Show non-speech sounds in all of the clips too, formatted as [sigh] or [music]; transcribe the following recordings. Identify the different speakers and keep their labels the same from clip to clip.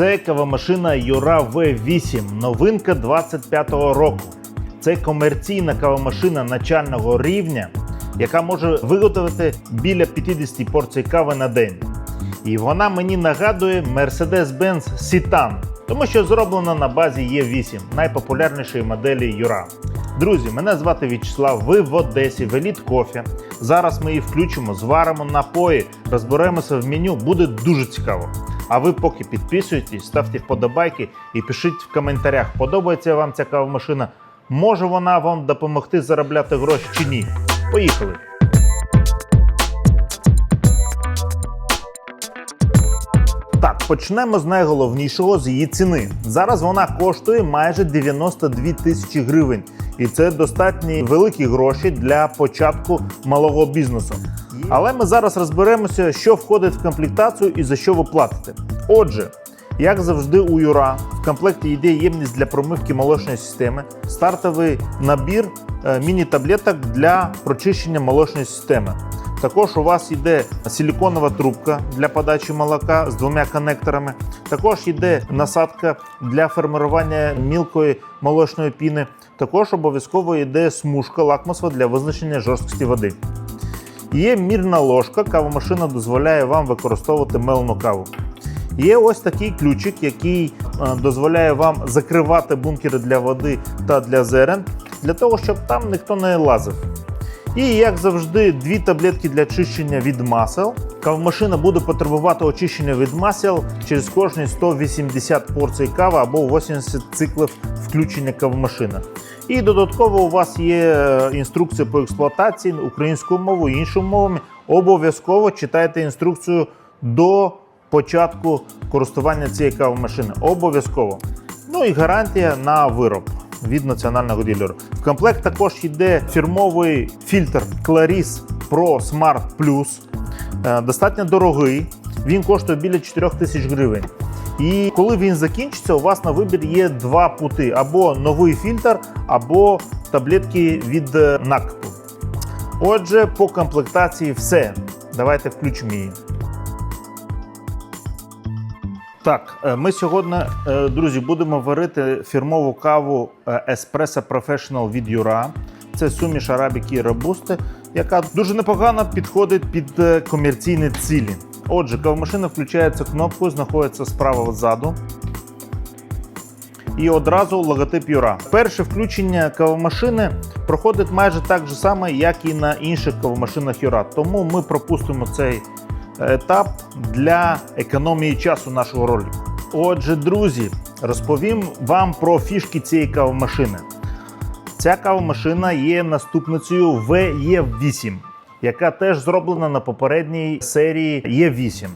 Speaker 1: Це кавомашина Юра V8, новинка 25-го року. Це комерційна кавомашина начального рівня, яка може виготовити біля 50 порцій кави на день. І вона мені нагадує Mercedes-Benz Citan, тому що зроблена на базі E8, найпопулярнішої моделі Юра. Друзі, мене звати В'ячеслав. Ви в Одесі, в Еліт Кофі. Зараз ми її включимо, зваримо напої, розберемося в меню. Буде дуже цікаво. А ви поки підписуйтесь, ставте вподобайки і пишіть в коментарях, подобається вам ця кавомашина, може вона вам допомогти заробляти гроші чи ні. Поїхали! Так, почнемо з найголовнішого з її ціни. Зараз вона коштує майже 92 тисячі гривень, і це достатньо великі гроші для початку малого бізнесу. Але ми зараз розберемося, що входить в комплектацію і за що ви платите. Отже, як завжди, у Юра в комплекті йде ємність для промивки молочної системи, стартовий набір е, міні-таблеток для прочищення молочної системи. Також у вас йде силіконова трубка для подачі молока з двома коннекторами. Також йде насадка для формування мілкої молочної піни. Також обов'язково йде смужка лакмусова для визначення жорсткості води. Є мірна ложка, кавомашина дозволяє вам використовувати мелену каву. Є ось такий ключик, який е, дозволяє вам закривати бункери для води та для зерен, для того, щоб там ніхто не лазив. І як завжди, дві таблетки для очищення від масел. Кавомашина буде потребувати очищення від масел через кожні 180 порцій кави або 80 циклів включення кавомашини. І додатково у вас є е, інструкція по експлуатації українською мовою іншими мовами. Обов'язково читайте інструкцію до початку користування цієї кавомашини. Обов'язково. Ну і гарантія на вироб від національного ділера. В комплект також йде фірмовий фільтр Claris Pro Smart Plus. Е, Достатньо дорогий. Він коштує біля 4 тисяч гривень. І коли він закінчиться, у вас на вибір є два пути: або новий фільтр, або таблетки від е, накипу. Отже, по комплектації все. Давайте включимо її. Так, е, ми сьогодні, е, друзі, будемо варити фірмову каву Espresso Professional від Юра. Це суміш арабіки і робусти, яка дуже непогано підходить під комерційні цілі. Отже, кавомашина включається кнопкою, знаходиться справа ззаду. І одразу логотип Юра. Перше включення кавомашини проходить майже так же само, як і на інших кавомашинах Юра. Тому ми пропустимо цей етап для економії часу нашого ролику. Отже, друзі, розповім вам про фішки цієї кавомашини. Ця кавомашина є наступницею VE8, яка теж зроблена на попередній серії E8.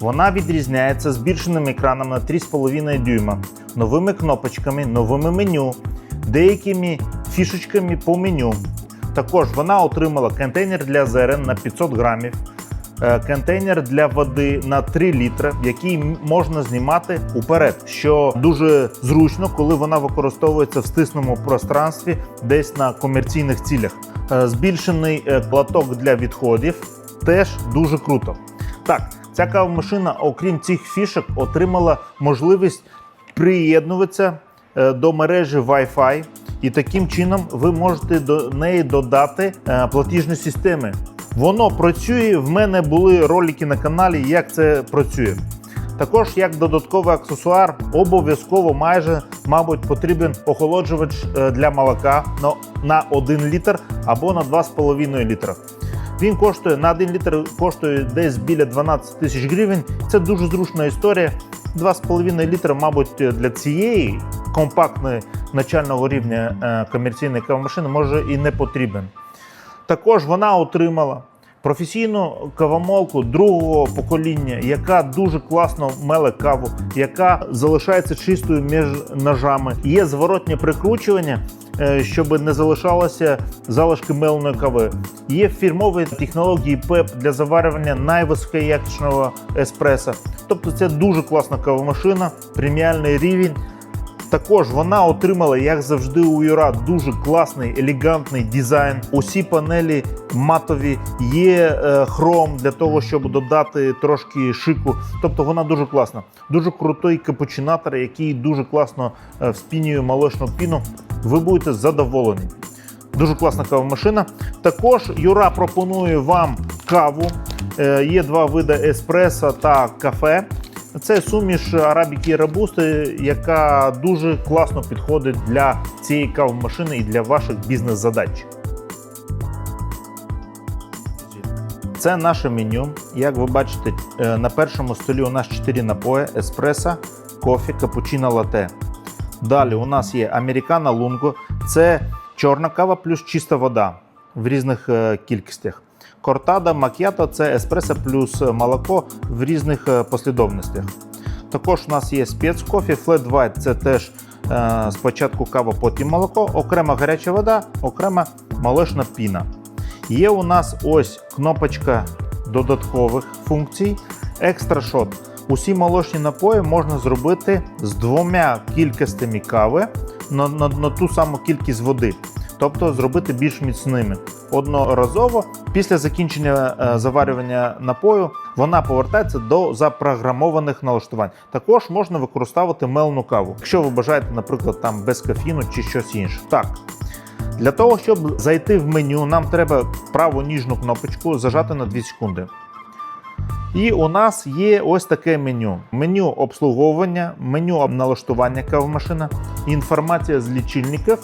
Speaker 1: Вона відрізняється збільшеним екраном на 3,5 дюйма, новими кнопочками, новими меню, деякими фішечками по меню. Також вона отримала контейнер для зерен на 500 грамів, е, контейнер для води на 3 літри, який можна знімати уперед, що дуже зручно, коли вона використовується в стисному пространстві десь на комерційних цілях. Е, Збільшений е, платок для відходів теж дуже круто. Так, ця кавомашина, окрім цих фішок, отримала можливість приєднуватися е, до мережі Wi-Fi, і таким чином ви можете до неї додати е, платіжні системи. Воно працює. В мене були ролики на каналі, як це працює. Також як додатковий аксесуар, обов'язково майже, мабуть, потрібен охолоджувач е, для молока на- на 1 літр або на 2,5 літра. Він коштує на 1 літр коштує десь біля 12 тисяч гривень. Це дуже зручна історія. 2,5 літра, мабуть, для цієї компактної начального рівня е, комерційної кавомашини може і не потрібен. Також вона отримала професійну кавомолку другого покоління, яка дуже класно меле каву, яка залишається чистою між ножами. Є зворотнє прикручування, е, щоб не залишалося залишки меленої кави. Є фірмові технології ПЕП для заварювання найвисокоякісного еспресо. Тобто це дуже класна кавомашина, преміальний рівень. Також вона отримала, як завжди, у Юра дуже класний елегантний дизайн. Усі панелі матові, є е, хром для того, щоб додати трошки шику. Тобто вона дуже класна. Дуже крутий капучинатор, який дуже класно е, вспінює молочну піну. Ви будете задоволені. Дуже класна кавомашина. Також Юра пропонує вам каву. Е, Є два види еспресо та кафе. Це суміш арабіки і рабусти, яка дуже класно підходить для цієї кавомашини і для ваших бізнес-задач. Це наше меню. Як ви бачите, е, на першому столі у нас 4 напої: еспресо, кофе, капучино, лате. Далі у нас є американо лунго. Це чорна кава плюс чиста вода в різних е, кількостях. Кортада, мак'ято це еспресо плюс молоко в різних е, послідовностях. Також у нас є спецкофі, Flat White це теж е, спочатку кава, потім молоко, окрема гаряча вода, окрема молочна піна. Є у нас ось кнопочка додаткових функцій. Екстра шот. Усі молочні напої можна зробити з двома кількостями кави на, на, на ту саму кількість води, тобто зробити більш міцними. Одноразово після закінчення е, заварювання напою вона повертається до запрограмованих налаштувань. Також можна використовувати мелену каву, якщо ви бажаєте, наприклад, там без кофеїну чи щось інше. Так. Для того, щоб зайти в меню, нам треба праву ніжну кнопочку зажати на 2 секунди. І у нас є ось таке меню: меню обслуговування, меню налаштування кавомашина, інформація з лічильників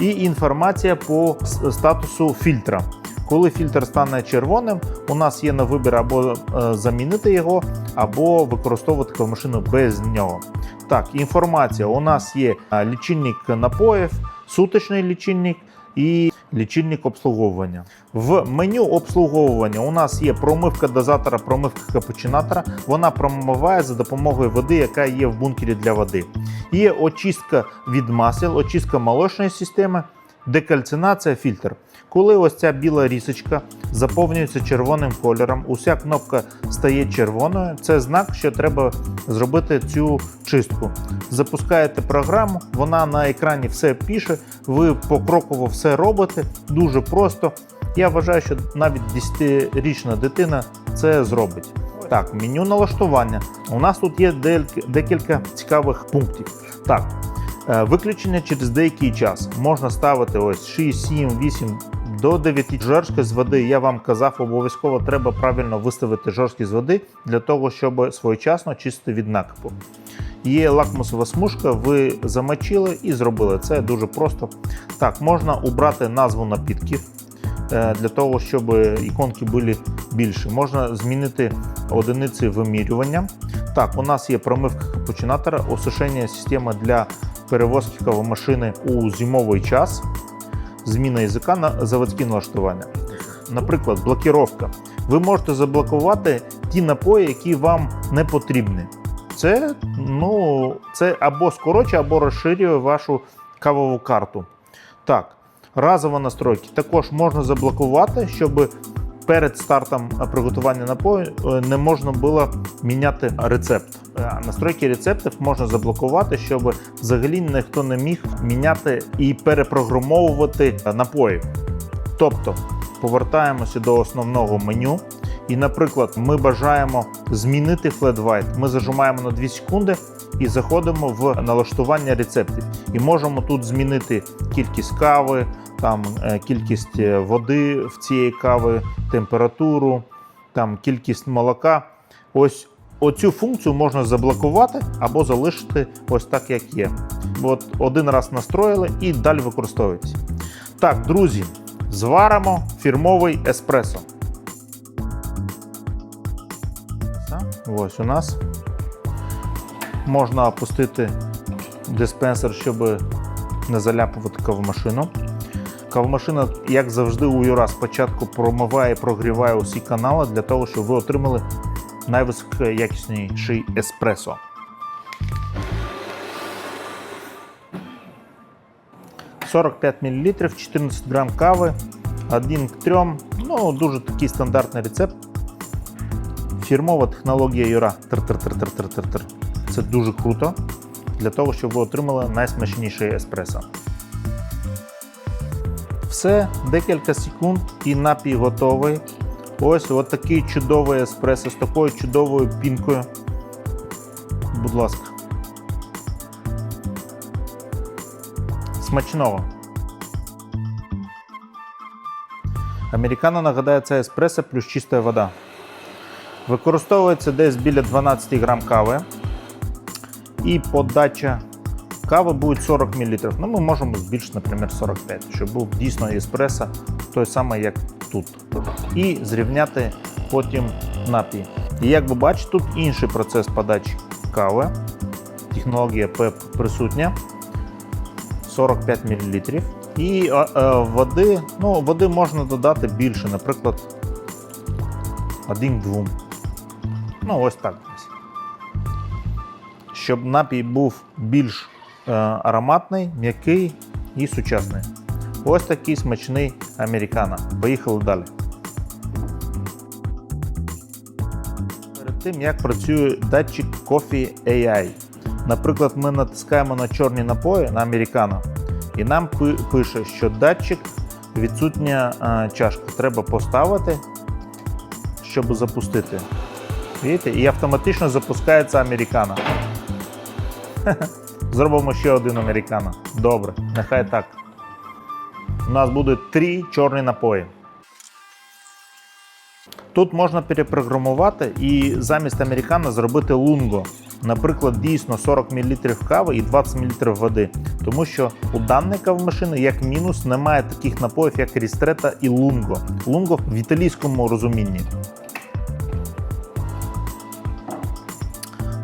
Speaker 1: і інформація по статусу фільтра. Коли фільтр стане червоним, у нас є на вибір або е, замінити його, або використовувати машину без нього. Так, інформація. У нас є е, лічильник напоїв, суточний лічильник і лічильник обслуговування. В меню обслуговування у нас є промивка дозатора, промивка капучинатора. Вона промиває за допомогою води, яка є в бункері для води. Є очистка від масел, очистка молочної системи, декальцинація, фільтр. Коли ось ця біла рісочка заповнюється червоним кольором, уся кнопка стає червоною. Це знак, що треба зробити цю чистку. Запускаєте програму, вона на екрані все пише, ви покроково все робите. Дуже просто. Я вважаю, що навіть 10-річна дитина це зробить. Так, меню налаштування. У нас тут є декілька цікавих пунктів. Так, е, виключення через деякий час. Можна ставити ось 6, 7, 8 до 9 жорсткість з води. Я вам казав, обов'язково треба правильно виставити жорсткість води для того, щоб своєчасно чистити від накипу. Є лакмусова смужка, ви замочили і зробили. Це дуже просто. Так, можна обрати назву напідків е, для того, щоб іконки були більші. Можна змінити одиниці вимірювання. Так, у нас є промивка капучинатора, осушення системи для перевозки кавомашини у зимовий час, зміна язика на заводські налаштування. Наприклад, блокіровка. Ви можете заблокувати ті напої, які вам не потрібні. Це, ну, це або скорочує, або розширює вашу кавову карту. Так, разова настройки також можна заблокувати, щоб перед стартом приготування напою е, не можна було міняти рецепт. Е, Настройки рецептів можна заблокувати, щоб взагалі ніхто не міг міняти і перепрограмовувати напої. Тобто повертаємося до основного меню. І, наприклад, ми бажаємо змінити White. Ми зажимаємо на 2 секунди і заходимо в налаштування рецептів. І можемо тут змінити кількість кави, там е, кількість е, води в цієї кави, температуру, там кількість молока. Ось оцю функцію можна заблокувати або залишити ось так, як є. От один раз настроїли і далі використовується. Так, друзі, зваримо фірмовий еспресо. Ось у нас можна опустити диспенсер, щоб не заляпувати кавомашину. Кавомашина, як завжди, у Юра спочатку промиває, прогріває усі канали для того, щоб ви отримали найвисокоякісніший еспресо. «45 мл, 14 грам кави, 1 к 3. Ну, дуже такий стандартний рецепт. Фірмова технологія Юра. Тр-тр-тр-тр-тр-тр. Це дуже круто. для того, щоб ви отримали найсмачніший еспресо. Все, декілька секунд і напій готовий. Ось от такий чудовий еспресо з такою чудовою пінкою. Будь ласка. Смачного. Американо нагадає це еспресо плюс чиста вода. Використовується десь біля 12 грам кави. І подача кави буде 40 мл. Ну, ми можемо збільшити, наприклад, 45, щоб був дійсно еспресо той самий, як тут. І зрівняти потім напій. І як ви бачите, тут інший процес подачі кави. Технологія PEP присутня. 45 мл. І е, е, води, ну, води можна додати більше, наприклад, 1-2. Ну, ось так. Щоб напій був більш ароматний, м'який і сучасний. Ось такий смачний американо. Поїхали далі. Перед тим, як працює датчик Coffee AI. Наприклад, ми натискаємо на чорні напої на американо, і нам пише, що датчик відсутня е, чашка. Треба поставити, щоб запустити. Видите? І автоматично запускається американо. [laughs] Зробимо ще один американо. Добре, нехай так. У нас буде три чорні напої. Тут можна перепрограмувати і замість американо зробити лунго. Наприклад, дійсно 40 мл кави і 20 мл води. Тому що у даної кавомашини, як мінус, немає таких напоїв, як рістрета і лунго. Лунго в італійському розумінні.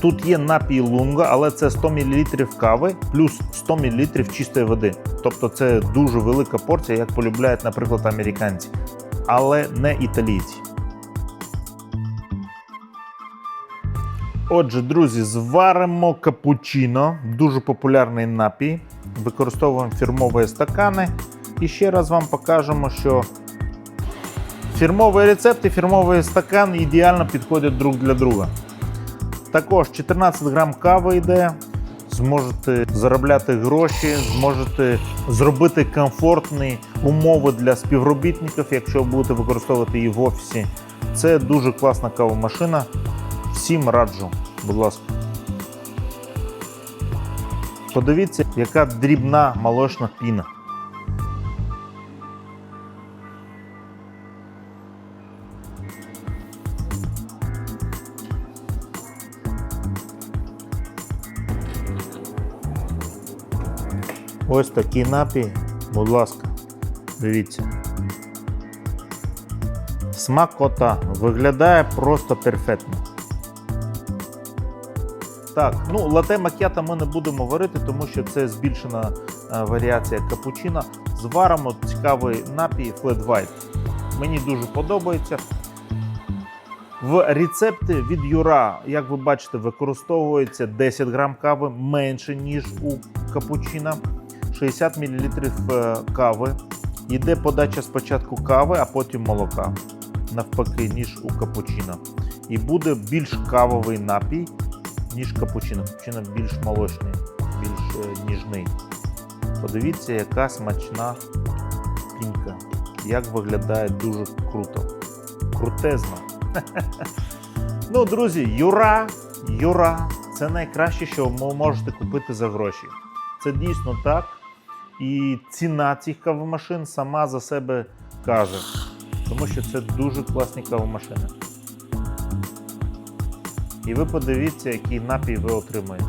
Speaker 1: Тут є напій лунго, але це 100 мл кави плюс 100 мл чистої води. Тобто це дуже велика порція, як полюбляють, наприклад, американці, але не італійці. Отже, друзі, зваримо капучино, дуже популярний напій. Використовуємо фірмові стакани. І ще раз вам покажемо, що фірмовий рецепт і фірмовий стакан ідеально підходять друг для друга. Також 14 грам кави йде. Зможете заробляти гроші, зможете зробити комфортні умови для співробітників, якщо будете використовувати її в офісі. Це дуже класна кавомашина. Всім раджу, будь ласка. Подивіться, яка дрібна молочна піна. Ось такий напій, будь ласка, дивіться. Смакота виглядає просто перфектно. Так, ну лате макіато ми не будемо варити, тому що це збільшена е, варіація капучино. Зваримо цікавий напій Flat White. Мені дуже подобається. В рецепті від Юра, як ви бачите, використовується 10 грам кави менше, ніж у капучино. 60 мл е, кави. Йде подача спочатку кави, а потім молока. Навпаки, ніж у капучино. І буде більш кавовий напій, ніж капучино. Капучино більш молочний, більш е, ніжний. Подивіться, яка смачна пінка. Як виглядає дуже круто. Крутезно. [laughs] Ну, друзі, Юра, Юра це найкраще, що ви можете купити за гроші. Це дійсно так. І ціна цих кавомашин сама за себе каже. Тому що це дуже класні кавомашини. І ви подивіться, який напій ви отримаєте.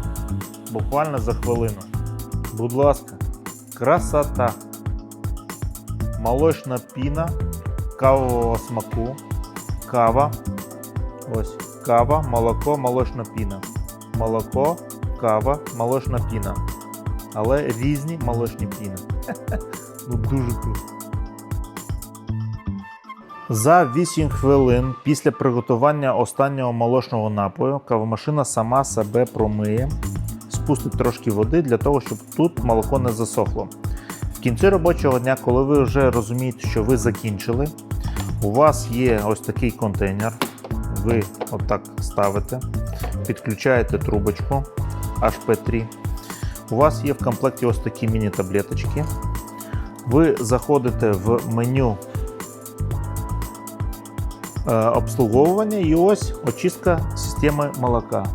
Speaker 1: Буквально за хвилину. Будь ласка, красота. Молочна піна кавового смаку. Кава. Ось кава, молоко, молочна піна. Молоко, кава, молочна піна. Але різні молочні піни. [laughs] Ну дуже круто. За 8 хвилин після приготування останнього молочного напою кавомашина сама себе промиє, спустить трошки води для того, щоб тут молоко не засохло. В кінці робочого дня, коли ви вже розумієте, що ви закінчили, у вас є ось такий контейнер. Ви отак ставите, підключаєте трубочку HP3 у вас є в комплекті ось такі міні-таблеточки. Ви заходите в меню е, обслуговування і ось очистка системи молока.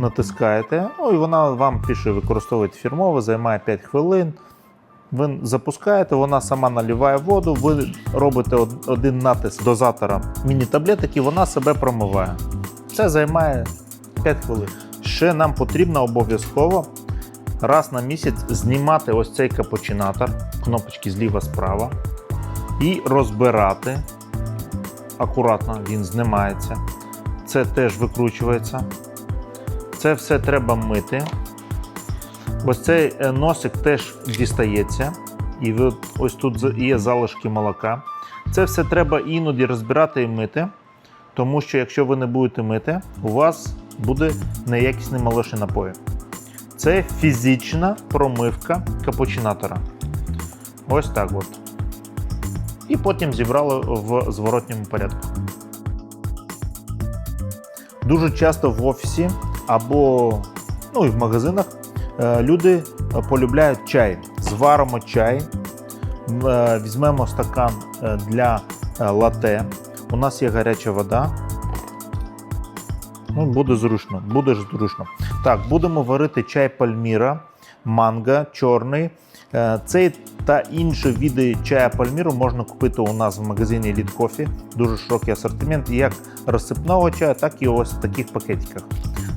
Speaker 1: Натискаєте, ну і вона вам пише використовувати фірмово, займає 5 хвилин. Ви запускаєте, вона сама наливає воду, ви робите один натиск дозатора міні-таблеток і вона себе промиває. Це займає 5 хвилин. Ще нам потрібно обов'язково раз на місяць знімати ось цей капучинатор, кнопочки зліва справа, і розбирати. Акуратно він знімається. Це теж викручується. Це все треба мити. Ось цей е, носик теж дістається. І ось тут є залишки молока. Це все треба іноді розбирати і мити, тому що якщо ви не будете мити, у вас буде неякісний молочний напої. Це фізична промивка капучинатора. Ось так от. І потім зібрали в зворотньому порядку. Дуже часто в офісі або ну, і в магазинах е, люди полюбляють чай. Зваримо чай, е, візьмемо стакан е, для лате. У нас є гаряча вода. Ну, буде зручно, буде ж зручно. Так, будемо варити чай пальміра, манго, чорний. Е, Цей та інші види чая пальміру можна купити у нас в магазині Elite Coffee. Дуже широкий асортимент як розсипного чаю, так і ось в таких пакетиках.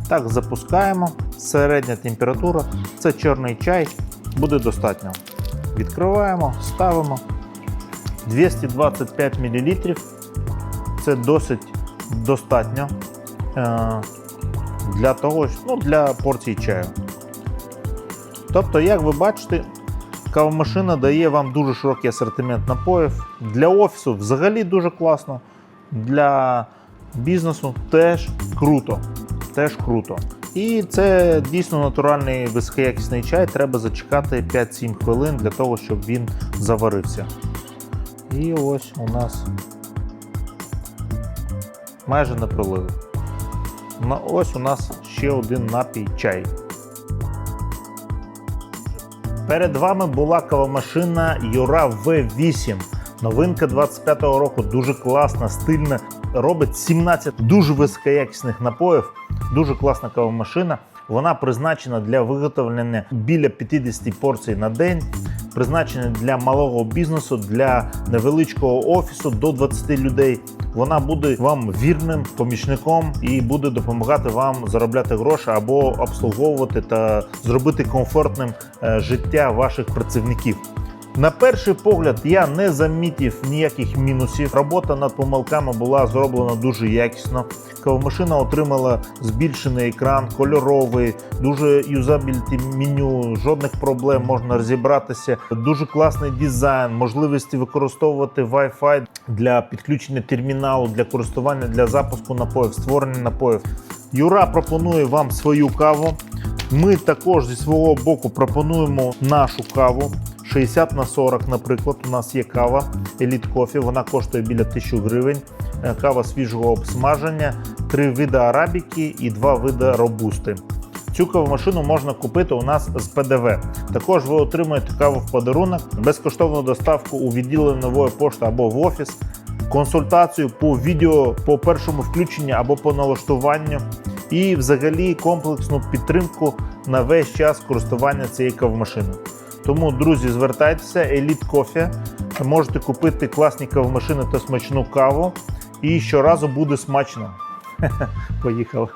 Speaker 1: Так, запускаємо. Середня температура. Це чорний чай, буде достатньо. Відкриваємо, ставимо 225 мл. Це досить достатньо е, для того, ну, для порції чаю. Тобто, як ви бачите, кавомашина дає вам дуже широкий асортимент напоїв. Для офісу взагалі дуже класно. Для бізнесу теж круто. Теж круто. І це дійсно натуральний високоякісний чай. Треба зачекати 5-7 хвилин для того, щоб він заварився. І ось у нас майже не пролили. Ось у нас ще один напій чай. Перед вами була кавомашина Юра V8. Новинка 25-го року, дуже класна, стильна. Робить 17 дуже високоякісних напоїв. Дуже класна кавомашина. Вона призначена для виготовлення біля 50 порцій на день. Призначена для малого бізнесу, для невеличкого офісу до 20 людей. Вона буде вам вірним помічником і буде допомагати вам заробляти гроші або обслуговувати та зробити комфортним е, життя ваших працівників. На перший погляд я не замітив ніяких мінусів. Робота над помилками була зроблена дуже якісно. Кавомашина отримала збільшений екран, кольоровий, дуже юзабіліті меню, жодних проблем можна розібратися. Дуже класний дизайн, можливості використовувати Wi-Fi для підключення терміналу, для користування для запуску напоїв, створення напоїв. Юра пропонує вам свою каву. Ми також зі свого боку пропонуємо нашу каву. 60 на 40, наприклад, у нас є кава Elite Coffee, вона коштує біля 1000 гривень. Е, Кава свіжого обсмаження, три види арабіки і два види робусти. Цю кавомашину можна купити у нас з ПДВ. Також ви отримуєте каву в подарунок, безкоштовну доставку у відділення нової пошти або в офіс, консультацію по відео по першому включенню або по налаштуванню, і взагалі комплексну підтримку на весь час користування цією кавомашиною. Тому, друзі, звертайтеся, Elite Coffee. Можете купити класні кавомашини та смачну каву. І щоразу буде смачно. [laughs] Поїхали.